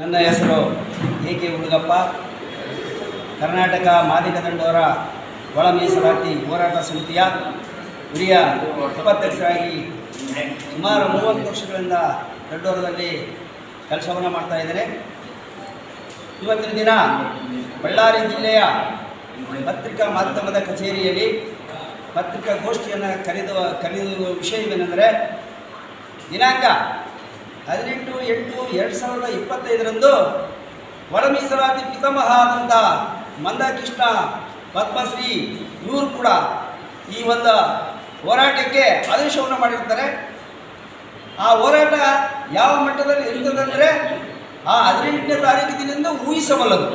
ನನ್ನ ಹೆಸರು A K Hudugappa Karnataka Madiga ತಂಡವರ ಒಳ ಮೀಸಲಾತಿ ಹೋರಾಟ ಸಮಿತಿಯ ಹಿರಿಯ ಉಪಾಧ್ಯಕ್ಷರಾಗಿ ಸುಮಾರು ಮೂವತ್ತು ವರ್ಷಗಳಿಂದ ದೊಡ್ಡವರದಲ್ಲಿ ಕೆಲಸವನ್ನು ಮಾಡ್ತಾ ಇದ್ದೇನೆ. ಇವತ್ತಿನ ದಿನ ಬಳ್ಳಾರಿ ಜಿಲ್ಲೆಯ ಪತ್ರಿಕಾ ಮಾಧ್ಯಮದ ಕಚೇರಿಯಲ್ಲಿ ಪತ್ರಿಕಾಗೋಷ್ಠಿಯನ್ನು ಕರೆದು ಕರೆಯುವ ವಿಷಯವೇನೆಂದರೆ ದಿನಾಂಕ ಹದಿನೆಂಟು, ಎಂಟು, ಎರಡು ಸಾವಿರದ ಇಪ್ಪತ್ತೈದರಂದು ಒಳ ಮೀಸಲಾತಿ ಪಿತಾಮಹ ಆದಂಥ ಮಂದಕೃಷ್ಣ ಪದ್ಮಶ್ರೀ ಇವರು ಕೂಡ ಈ ಒಂದು ಹೋರಾಟಕ್ಕೆ ಆದೇಶವನ್ನು ಮಾಡಿರ್ತಾರೆ. ಆ ಹೋರಾಟ ಯಾವ ಮಟ್ಟದಲ್ಲಿ ಇರ್ತದಂದರೆ ಆ ಹದಿನೆಂಟನೇ ತಾರೀಕಿನಿಂದ ಊಹಿಸಬಲ್ಲದು.